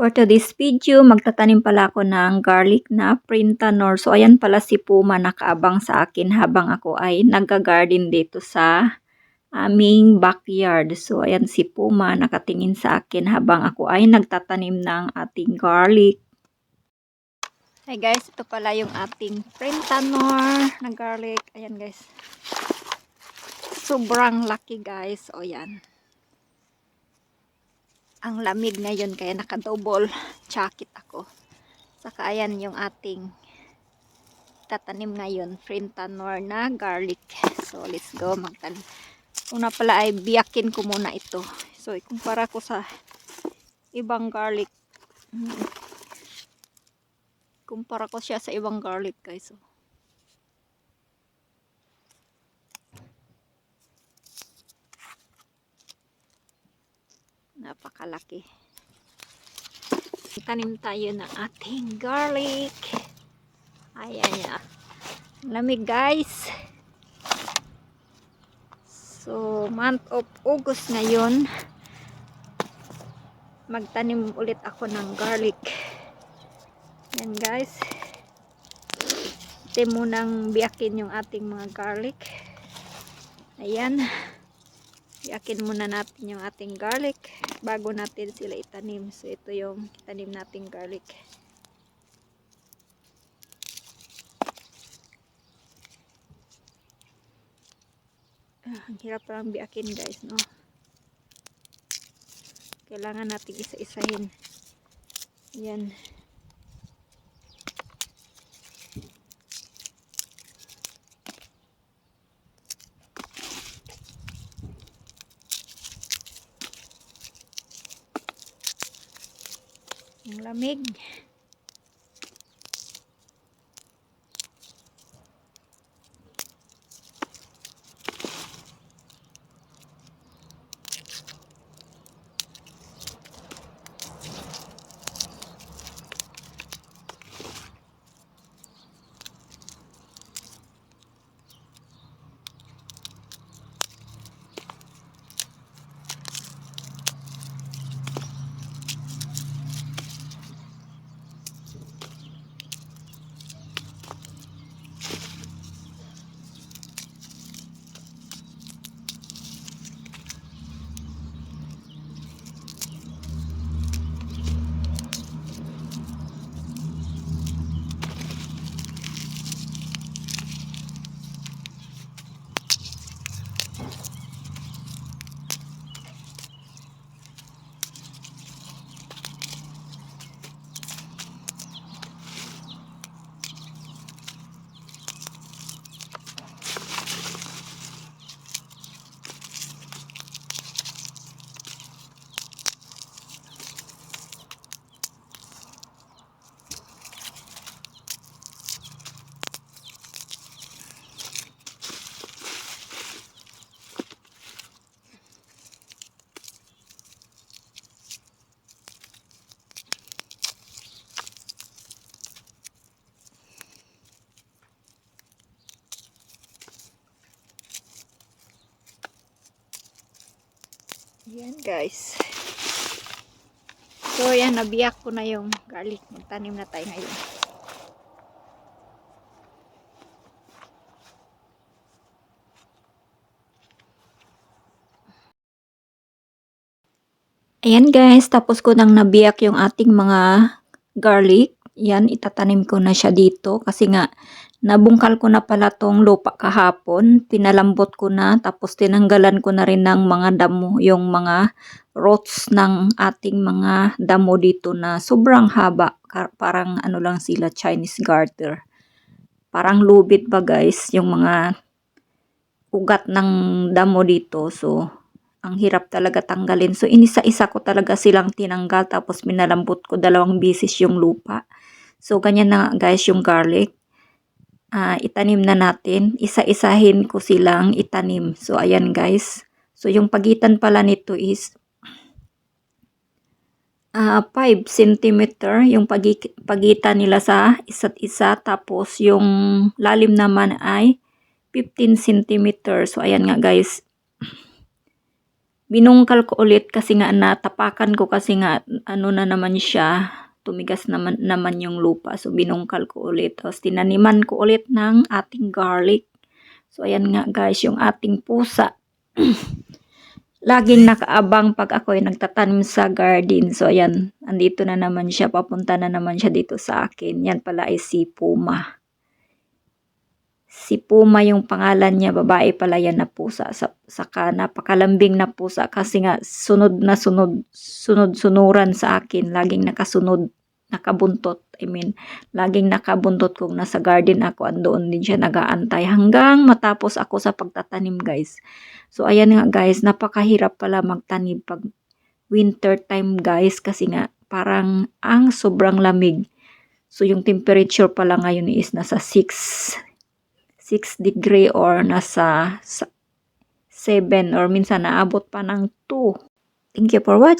For today's video, magtatanim pala ako ng garlic na printanor. So, ayan pala si Puma nakaabang sa akin habang ako ay nag-garden dito sa aming backyard. So, ayan si Puma nakatingin sa akin habang ako ay nagtatanim ng ating garlic. Hey guys, ito pala yung ating printanor na garlic. Ayan guys. Sobrang laki guys. O yan ang lamig ngayon kaya naka-double jacket ako. Saka ayan yung ating tatanim ngayon, frintanor na garlic. So let's go magtanim. Una pala ay biyakin ko muna ito. So ikumpara ko sa ibang garlic. Hmm. Kumpara ko siya sa ibang garlic guys. So, napakalaki. Tanim tayo ng ating garlic. Ayan yan lamig guys. So month of August ngayon magtanim ulit ako ng garlic. Yan guys. Ito munang biyakin yung ating mga garlic. Ayan Yakin muna natin yung ating garlic bago natin sila itanim. So ito yung itanim nating garlic. Ah, ang hirap lang biakin guys, no? Kailangan natin isa-isahin. Yan. Ang lamig. Yan guys. So yan, nabiyak ko na yung garlic. Magtanim na tayo ngayon. Ayan guys, tapos ko nang nabiyak yung ating mga garlic. Yan, itatanim ko na siya dito kasi nga nabungkal ko na pala tong lupa kahapon. Pinalambot ko na tapos tinanggalan ko na rin ng mga damo, yung mga roots ng ating mga damo dito na sobrang haba. Parang ano lang sila, Chinese garter. Parang lubid ba guys, yung mga ugat ng damo dito. So, ang hirap talaga tanggalin. So, inisa-isa ko talaga silang tinanggal. Tapos, minalambot ko dalawang bisis yung lupa. So, ganyan na guys yung garlic. Uh, itanim na natin. Isa-isahin ko silang itanim. So, ayan guys. So, yung pagitan pala nito is uh, 5 cm yung pagi pagitan nila sa isa't isa. Tapos, yung lalim naman ay 15 cm. So, ayan nga guys binungkal ko ulit kasi nga natapakan ko kasi nga ano na naman siya, tumigas naman, naman yung lupa. So binungkal ko ulit. Tapos tinaniman ko ulit ng ating garlic. So ayan nga guys, yung ating pusa. Laging nakaabang pag ako ay nagtatanim sa garden. So ayan, andito na naman siya, papunta na naman siya dito sa akin. Yan pala ay si Puma. Si Puma yung pangalan niya, babae pala yan na pusa. Sa, saka napakalambing na pusa kasi nga sunod na sunod, sunod-sunuran sa akin. Laging nakasunod, nakabuntot. I mean, laging nakabuntot kung nasa garden ako. Andoon din siya nagaantay hanggang matapos ako sa pagtatanim guys. So ayan nga guys, napakahirap pala magtanim pag winter time guys kasi nga parang ang sobrang lamig. So yung temperature pala ngayon is nasa 6 6 degree or nasa sa- 7 or minsan naabot pa ng 2. Thank you for watching.